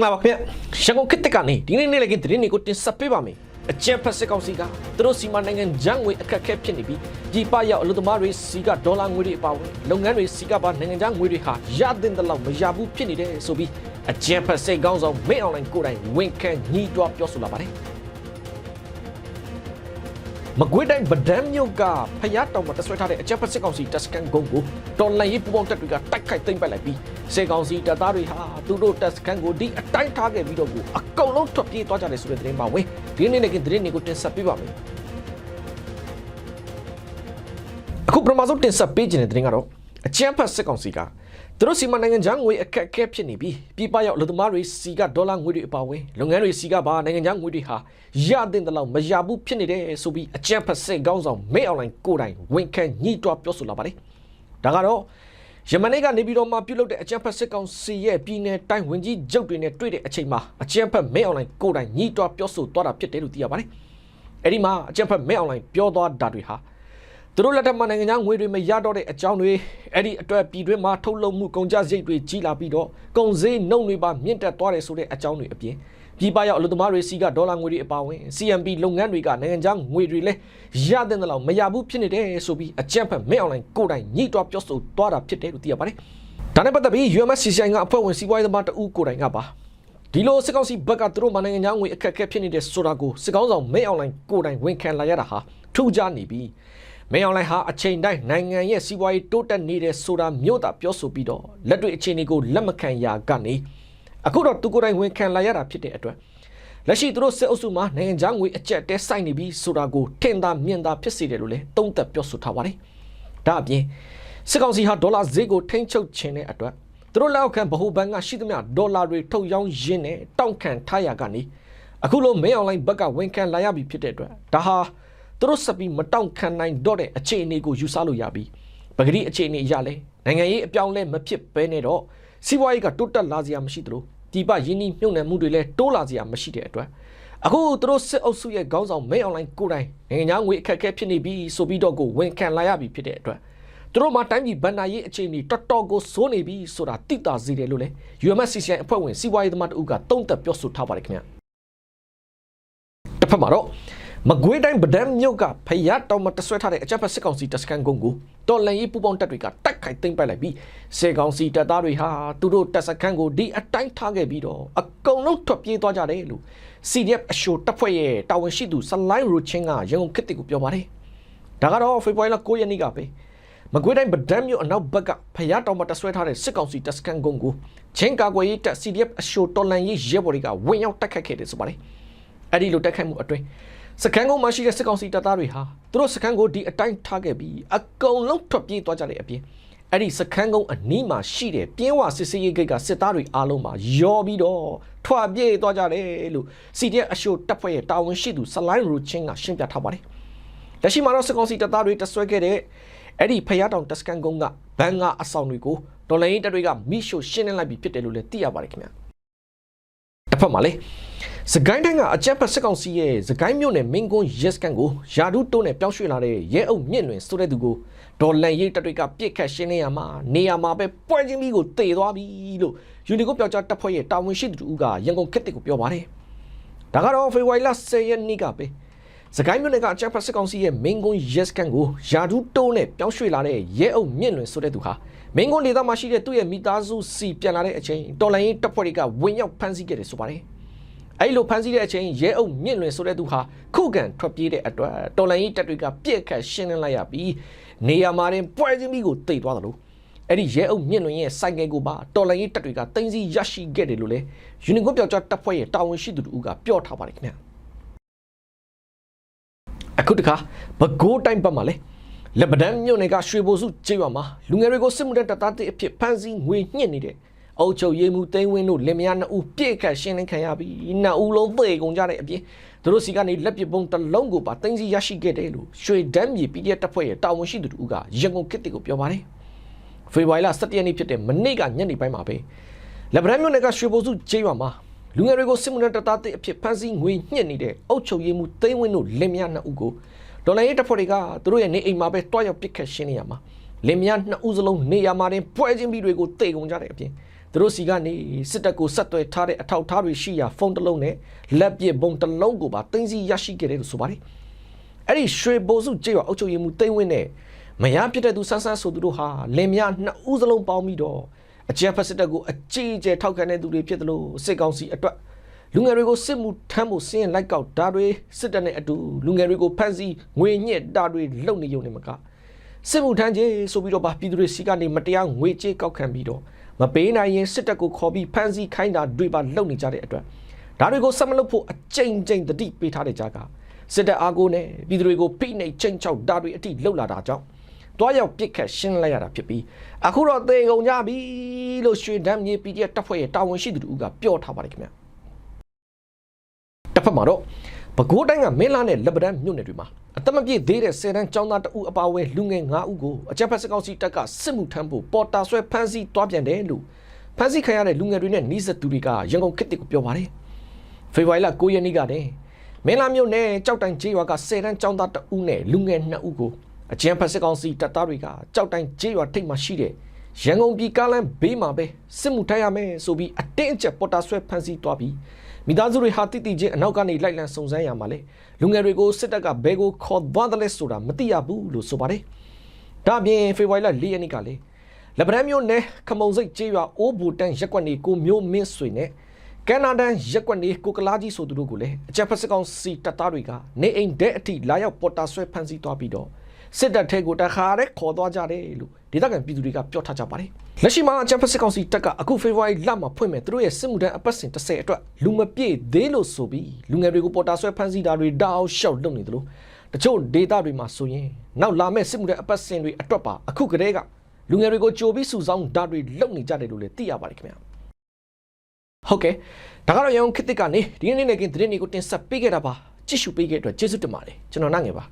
င်္ဂလာပါခင်ဗျရန်ကုန်ခေတ်တက်ကနေဒီနေ့နေ့လည်းကသတင်းတွေကိုတင်ဆက်ပေးပါမယ်အကြံဖက်စစ်ကောင်စီကသူတို့စီမံနိုင်ငံဂျန်ငွေအခက်အခဲဖြစ်နေပြီးဒီပရောက်အလုပ်သမားတွေစီကဒေါ်လာငွေတွေအပါအဝင်လုပ်ငန်းတွေစီကပါနိုင်ငံခြားငွေတွေဟာရတဲ့တလောက်မရဘူးဖြစ်နေတယ်ဆိုပြီးအကြံဖက်စစ်ကောင်းဆောင်မင်းအွန်လိုင်းကိုယ်တိုင်ဝန်ခံညှိတွားပြောဆိုလာပါတယ် မကွေးတိုင်းဗဒန်းမြို့ကဖျားတောင်မှာတဆွဲထားတဲ့အကြက်ဖက်စစ်ကောင်စီတပ်စကန်ဂုံကိုတော်လန်ရေးပူပေါင်းတပ်တွေကတိုက်ခိုက်သိမ်းပိုက်လိုက်ပြီးစစ်ကောင်စီတပ်သားတွေဟာသူတို့တပ်စကန်ကိုဒီအတိုင်းထားခဲ့ပြီးတော့ကိုအကုန်လုံးထွက်ပြေးသွားကြတယ်ဆိုတဲ့သတင်းပါဝင်ဒီနေ့နေ့ကသတင်းတွေကိုတင်ဆက်ပေးပါမယ်အခုပထမဆုံးတင်ဆက်ပေးခြင်းတဲ့သတင်းကတော့အကြက်ဖက်စစ်ကောင်စီက သူတို့စီမံနိုင်ငံခြားငွေအခက်အခဲဖြစ်နေပြီးပြည်ပရောက်လူသမားတွေစီကဒေါ်လာငွေတွေအပါအဝင်လုပ်ငန်းတွေစီကပါနိုင်ငံခြားငွေတွေဟာရတဲ့တလောက်မရဘူးဖြစ်နေတယ်ဆိုပြီးအကြက်ဖက်စစ်ကောင်းဆောင်မဲအွန်လိုင်းကိုယ်တိုင်ဝန်ခံညှိတွားပြောဆိုလာပါတယ်ဒါကတော့ယမနေ့ကနေပြီးတော့မှပြုလုပ်တဲ့အကြံဖက်စစ်ကောင်စီရဲ့ပြည်내တိုင်းဝင်ကြီးချုပ်တွေနဲ့တွေ့တဲ့အချိန်မှာအကြံဖက်မဲအွန်လိုင်းကိုယ်တိုင်ညှိတွားပြောဆိုသွားတာဖြစ်တယ်လို့သိရပါတယ်။အဲ့ဒီမှာအကြံဖက်မဲအွန်လိုင်းပြောသွားတာတွေဟာ သူတို့လက်ထက်မှာနိုင်ငံခြားငွေတွေမရတော့တဲ့အကြောင်းတွေအဲ့ဒီအတွက်ပြည်တွင်းမှာထုတ်လုပ်မှုကုန်ကျစရိတ်တွေကြီးလာပြီးတော့ကုန်စည်နှုန်းတွေပါမြင့်တက်သွားတယ်ဆိုတဲ့အကြောင်းတွေအပြင်ပြည်ပရောက်အလုပ်သမားတွေစီကဒေါ်လာငွေတွေအပါအဝင် CMB လုပ်ငန်းတွေကနိုင်ငံခြားငွေတွေလည်းရတဲ့လောက်မရဘူးဖြစ်နေတယ်ဆိုပြီးအကြံဖက်မဲအွန်လိုင်းကိုယ်တိုင်ညှိတွားပြောဆိုသွားတာဖြစ်တယ်လို့သိရပါတယ်။ဒါနဲ့ပတ်သက်ပြီး UMSCCI ကအဖွဲ့ဝင်စီးပွားရေးသမားတဦးကိုယ်တိုင်ကပါဒီလိုစစ်ကောင်စီဘက်ကသူတို့မနိုင်ငံခြားငွေအခက်အခဲဖြစ်နေတဲ့ဆိုတာကိုစစ်ကောင်ဆောင်မဲအွန်လိုင်းကိုယ်တိုင်ဝန်ခံလာရတာဟာထူးခြားနေပြီး မဲအွန်လိုင်းဟာအချိန်တိုင်းနိုင်ငံရဲ့စီးပွားရေးတိုးတက်နေတဲ့ဆိုတာမျိုးသာပြောဆိုပြီးတော့လက်တွေ့အခြေအနေကိုလက်မခံရာကနေအခုတော့သူကိုယ်တိုင်ဝန်ခံလာရတာဖြစ်တဲ့အတွက်လက်ရှိသူတို့စစ်အုပ်စုမှာနိုင်ငံခြားငွေအကျက်တဲစိုက်နေပြီးဆိုတာကိုထင်သာမြင်သာဖြစ်စေတယ်လို့လည်းသုံးသပ်ပြောဆိုထားပါတယ်။ဒါအပြင်စစ်ကောင်စီဟာဒေါ်လာဈေးကိုထိန်းချုပ်ခြင်းတဲ့အတွက်သူတို့လက်အောက်ခံဗဟိုဘဏ်ကရှိသမျှဒေါ်လာတွေထုတ်ရောင်းရင်းနဲ့တောင့်ခံထားရကနေအခုလိုမဲအွန်လိုင်းဘက်ကဝန်ခံလာရပြီဖြစ်တဲ့အတွက်ဒါဟာ သူတို့စပီမတောင့်ခံနိုင်တော့တဲ့အခြေအနေကိုယူဆလို့ရပြီပဂတိအခြေအနေအရလဲနိုင်ငံရေးအပြောင်းလဲမဖြစ်ဘဲနဲ့တော့စီးပွားရေးကတိုးတက်လာစရာမရှိသလိုဒီပရင်းနှီးမြုပ်နှံမှုတွေလည်းတိုးလာစရာမရှိတဲ့အတွက်အခုသူတို့စစ်အုပ်စုရဲ့ခေါင်းဆောင်မဲအွန်လိုင်းကိုယ်တိုင်နိုင်ငံခြားငွေအခက်အခဲဖြစ်နေပြီဆိုပြီးတော့ကိုဝန်ခံလာရပြီဖြစ်တဲ့အတွက်သူတို့မှတိုင်းပြည်ဗန်နာရေးအခြေအနေတော်တော်ကိုစိုးနေပြီဆိုတာသိတာစီတယ်လို့လေ UMSCCI အဖွဲ့ဝင်စီးပွားရေးသမားတဦးကတုံ့တက်ပြောဆိုထားပါတယ်ခင်ဗျာတစ်ဖက်မှာတော့ မကွေးတိုင်းဗဒန်းမြို့ကဖယားတောင်မှာတဆွဲထားတဲ့အကြပ်ဖက်စစ်ကောင်စီတပ်စခန်းကုန်းကိုတော်လန်ရေးပူပေါင်းတပ်တွေကတိုက်ခိုက်သိမ်းပိုက်လိုက်ပြီးစေကောင်စီတပ်သားတွေဟာသူတို့တပ်စခန်းကိုဒီအတိုင်းထားခဲ့ပြီးတော့အကုန်လုံးထွက်ပြေးသွားကြတယ်လို့ CDF အရှိုတပ်ဖွဲ့ရဲ့တာဝန်ရှိသူဆလိုင်းရူချင်းကရန်ကုန်ခေတ်တီကိုပြောပါတယ်ဒါကတော့ဖေဖော်ဝါရီလ9ရက်နေ့ကပဲမကွေးတိုင်းဗဒန်းမြို့အနောက်ဘက်ကဖယားတောင်မှာတဆွဲထားတဲ့စစ်ကောင်စီတပ်စခန်းကုန်းကိုချင်းကာကွယ်ရေးတပ် CDF အရှိုတော်လန်ရေးရဲဘော်တွေကဝင်ရောက်တိုက်ခိုက်ခဲ့တယ်ဆိုပါတယ်အဲ့ဒီလိုတိုက်ခိုက်မှုအတွင်း စကန်ကုန်းမှာရှိတဲ့စစ်ကောင်စီတပ်သားတွေဟာသူတို့စကန်ကိုဒီအတိုင်းထားခဲ့ပြီးအကုန်လုံးထွက်ပြေးသွားကြတဲ့အပြင်အဲ့ဒီစကန်ကုန်းအနီးမှာရှိတဲ့ပြင်းဝစစ်စေးရေးဂိတ်ကစစ်သားတွေအားလုံးမှာယောပြီးတော့ထွက်ပြေးသွားကြတယ်လို့ CDF အရှိုတပ်ဖွဲ့ရဲ့တာဝန်ရှိသူဆလိုင်းရူချင်းကရှင်းပြထားပါတယ်။လက်ရှိမှာတော့စစ်ကောင်စီတပ်သားတွေတဆွဲခဲ့တဲ့အဲ့ဒီဖျားတောင်တစကန်ကုန်းကဘန်ကအဆောင်တွေကိုဒေါ်လာရင်းတပ်တွေကမိရှို့ရှင်းလင်းလိုက်ပြီးဖြစ်တယ်လို့လည်းသိရပါတယ်ခင်ဗျာ။တစ်ဖက်မှာလေ စကိုင်းတိုင်းကအကြက်ဖက်စစ်ကောင်စီရဲ့စကိုင်းမြို့နယ်မင်းကွန်းရက်စကန်ကိုယာဒူးတိုးနဲ့ပြောင်းရွှေ့လာတဲ့ရဲအုပ်မြင့်လွင်ဆိုတဲ့သူကိုဒေါ်လန်ရိတ်တပ်တွေကပြစ်ခတ်ရှင်းနေရမှာနေရာမှာပဲပွဲချင်းပြီးကိုတေသွားပြီလို့ယူနီကိုပြောက်ကြားတပ်ဖွဲ့ရဲ့တာဝန်ရှိသူကရန်ကုန်ခက်တစ်ကိုပြောပါတယ်။ဒါကတော့ဖေဖော်ဝါရီလ10ရက်နေ့ကပဲစကိုင်းမြို့နယ်ကအကြက်ဖက်စစ်ကောင်စီရဲ့မင်းကွန်းရက်စကန်ကိုယာဒူးတိုးနဲ့ပြောင်းရွှေ့လာတဲ့ရဲအုပ်မြင့်လွင်ဆိုတဲ့သူဟာမင်းကွန်းဒေသမှာရှိတဲ့သူ့ရဲ့မိသားစုစီပြန်လာတဲ့အချိန်တော်လန်ရိတ်တပ်ဖွဲ့တွေကဝင်ရောက်ဖမ်းဆီးခဲ့တယ်ဆိုပါတယ်။ အဲ့လိုဖမ်းဆီးတဲ့အချိန်ရဲအုပ်မြင့်လွင်ဆိုတဲ့သူဟာခုခံထွက်ပြေးတဲ့အတွက်တော်လိုင်းကြီးတပ်တွေကပြက်ခတ်ရှင်းလင်းလိုက်ရပြီးနေရာမှာတင်ပွဲချင်းပြီးကိုတိတ်သွားတယ်လို့အဲ့ဒီရဲအုပ်မြင့်လွင်ရဲ့စိုက်ကဲကိုပါတော်လိုင်းကြီးတပ်တွေကတင်းစီရရှိခဲ့တယ်လို့လေယူနီကွန်ပြောက်ကြားတပ်ဖွဲ့ရဲ့တာဝန်ရှိသူတို့ကပြောထားပါတယ်ခင်ဗျအခုတခါမကိုးတိုင်းဘက်မှာလေလက်ပဒန်းမြို့နယ်ကရွှေဘိုစုကျေးရွာမှာလူငယ်တွေကိုစစ်မှုထမ်းတပ်သားတွေအဖြစ်ဖမ်းဆီးငွေညှစ်နေတဲ့ အုပ်ချုပ်ရေးမှုသိန်းဝင်းတို့လင်မယားနှစ်ဦးပြည့်ခတ်ရှင်းလင်းခံရပြီးနှစ်ဦးလုံးသေကုန်ကြတဲ့အပြင်သူတို့စီကနေလက်ပစ်ပုံးတစ်လုံးကိုပါတင်းစီရရှိခဲ့တယ်လို့ရွှေဒမ်းမြေ PDF တပ်ဖွဲ့ရဲ့တာဝန်ရှိသူတို့ကရန်ကုန်ခေတ်တီကိုပြောပါတယ်ဖေဖော်ဝါရီလ17ရက်နေ့ဖြစ်တဲ့မနေ့ကညနေပိုင်းမှာပဲလက်ဗရန်မြို့နယ်ကရွှေဘိုစုကျေးရွာမှာလူငယ်တွေကိုစစ်မှုထမ်းတပ်သားတွေအဖြစ်ဖမ်းဆီးငွေညှစ်နေတဲ့အုပ်ချုပ်ရေးမှုသိန်းဝင်းတို့လင်မယားနှစ်ဦးကိုဒေါ်လာရေးတပ်ဖွဲ့တွေကသူတို့ရဲ့နေအိမ်မှာပဲတွားရောက်ပစ်ခတ်ရှင်းနေရမှာလင်မယားနှစ်ဦးစလုံးနေရာမှာတင်ပွဲချင်းပြီးတွေကိုတေကုန်ကြတဲ့အပြင် သူတို့စီကနေစစ်တပ်ကိုဆက်သွယ်ထားတဲ့အထောက်အထားတွေရှိရာဖုန်းတစ်လုံးနဲ့လက်ပစ်ဘုံတစ်လုံးကိုပါတင်စီရရှိခဲ့တယ်လို့ဆိုပါတယ်အဲ့ဒီရွှေဘိုစုကျေးရွာအုပ်ချုပ်ရေးမှူးတိမ့်ဝင်းနဲ့မရပြစ်တဲ့သူဆန်းဆန်းဆိုသူတို့ဟာလင်မယားနှစ်ဦးစလုံးပေါင်းပြီးတော့အကြမ်းဖက်စစ်တပ်ကိုအကြီးအကျယ်ထောက်ခံတဲ့သူတွေဖြစ်တယ်လို့စစ်ကောင်စီအတွက်လူငယ်တွေကိုစစ်မှုထမ်းဖို့စင်းလိုက်ကောက်ဓာတွေစစ်တပ်နဲ့အတူလူငယ်တွေကိုဖမ်းဆီးငွေညှစ်ဓာတွေလုပ်နေရုံနဲ့မကစစ်မှုထမ်းကြီးဆိုပြီးတော့ဗာပြည်သူတွေစီကနေမတရားငွေကြေးကောက်ခံပြီးတော့ မပေးနိုင်ရင်စစ်တပ်ကိုခေါ်ပြီးဖမ်းဆီးခိုင်းတာတွေပါလုပ်နေကြတဲ့အတွက်ဒါတွေကိုဆက်မလုပ်ဖို့အကြိမ်ကြိမ်တတိပေးထားတဲ့ကြားကစစ်တပ်အားကိုနဲ့ပြည်သူတွေကိုဖိနှိပ်ချိန်ချောက်ဓာတွေအထိလှုပ်လာတာကြောင့်တွားရောက်ပြစ်ခတ်ရှင်းလိုက်ရတာဖြစ်ပြီးအခုတော့သေကုန်ကြပြီလို့ရွှေဒမ်းမြေ PDF တပ်ဖွဲ့ရဲ့တာဝန်ရှိသူတို့ကပြောထားပါတယ်ခင်ဗျာတစ်ဖက်မှာတော့ ပဲခူးတိုင်းကမင်းလာနဲ့လက်ပတန်းမြို့နယ်တွေမှာအသက်မပြည့်သေးတဲ့ဆယ်တန်းចောင်းသားတအုပ်အပါအဝင်လူငယ်9ဦးကိုအကြမ်းဖက်စစ်ကောင်စီတပ်ကစစ်မှုထမ်းဖို့ပေါ်တာဆွဲဖမ်းဆီးတွားပြန်တယ်လို့ဖမ်းဆီးခံရတဲ့လူငယ်တွေနဲ့နှီးစပ်သူတွေကရန်ကုန်ခေတ်တစ်ကိုပြောပါတယ်ဖေဖော်ဝါရီလ9ရက်နေ့ကတည်းမင်းလာမြို့နယ်ကြောက်တိုင်ကျေးရွာကဆယ်တန်းចောင်းသားတအုပ်နဲ့လူငယ်2ဦးကိုအကြမ်းဖက်စစ်ကောင်စီတပ်သားတွေကကြောက်တိုင်ကျေးရွာထိပ်မှာရှိတဲ့ရန်ကုန်ပြည်ကားလမ်းဘေးမှာပဲစစ်မှုထမ်းရမယ်ဆိုပြီးအတင်းအကျပ်ပေါ်တာဆွဲဖမ်းဆီးတွားပြီး မိသားစုတွေဟာတိတိချင်းအနောက်ကနေလိုက်လံစုံစမ်းရမှာလေလူငယ်တွေကိုစစ်တပ်ကဘဲကိုခေါ်သွားတယ်လဲဆိုတာမသိရဘူးလို့ဆိုပါတယ်။ဒါ့အပြင်ဖေဖော်ဝါရီလ၄ရက်နေ့ကလေလက်ဗရန်မျိုးနယ်ခမုံစိတ်ကျေးရွာအိုးဘူတန်ရက်ကွက်နေကိုမျိုးမင်းဆွေနဲ့ကန်နာဒန်ရက်ကွက်နေကိုကလာကြီးဆိုသူတို့ကိုလည်းအကြက်ဖက်စကောင်စီတပ်သားတွေကနေအိမ်တဲ့အထိလာရောက်ပေါ်တာဆွဲဖမ်းဆီးသွားပြီးတော့ စစ်တပ်ထဲကိုတခါတည်းခေါ်သွားကြတယ်လို့ဒေသခံပြည်သူတွေကပြောထားကြပါတယ်။လက်ရှိမှာအကြက်ဖက်စကောင်စီတပ်ကအခုဖေဖော်ဝါရီလမှာဖွင့်မဲ့သူတို့ရဲ့စစ်မှုထမ်းအပတ်စဉ်30အတွက်လူမပြည့်သေးလို့ဆိုပြီးလူငယ်တွေကိုပေါ်တာဆွဲဖမ်းဆီးတာတွေတောက်လျှောက်လုပ်နေသလိုတချို့ဒေသတွေမှာဆိုရင်နောက်လာမဲ့စစ်မှုထမ်းအပတ်စဉ်တွေအတွက်ပါအခုကတည်းကလူငယ်တွေကိုကြိုပြီးစုဆောင်းဓာတ်တွေလုပ်နေကြတယ်လို့လည်းသိရပါတယ်ခင်ဗျာ။ဟုတ်ကဲ့ဒါကတော့ရန်ကုန်ခေတ်သစ်ကနေဒီနေ့နေ့ကင်းသတင်းတွေကိုတင်ဆက်ပေးခဲ့တာပါကြည့်ရှုပေးခဲ့တဲ့အတွက်ကျေးဇူးတင်ပါတယ်ကျွန်တော်နိုင်ငယ်ပါ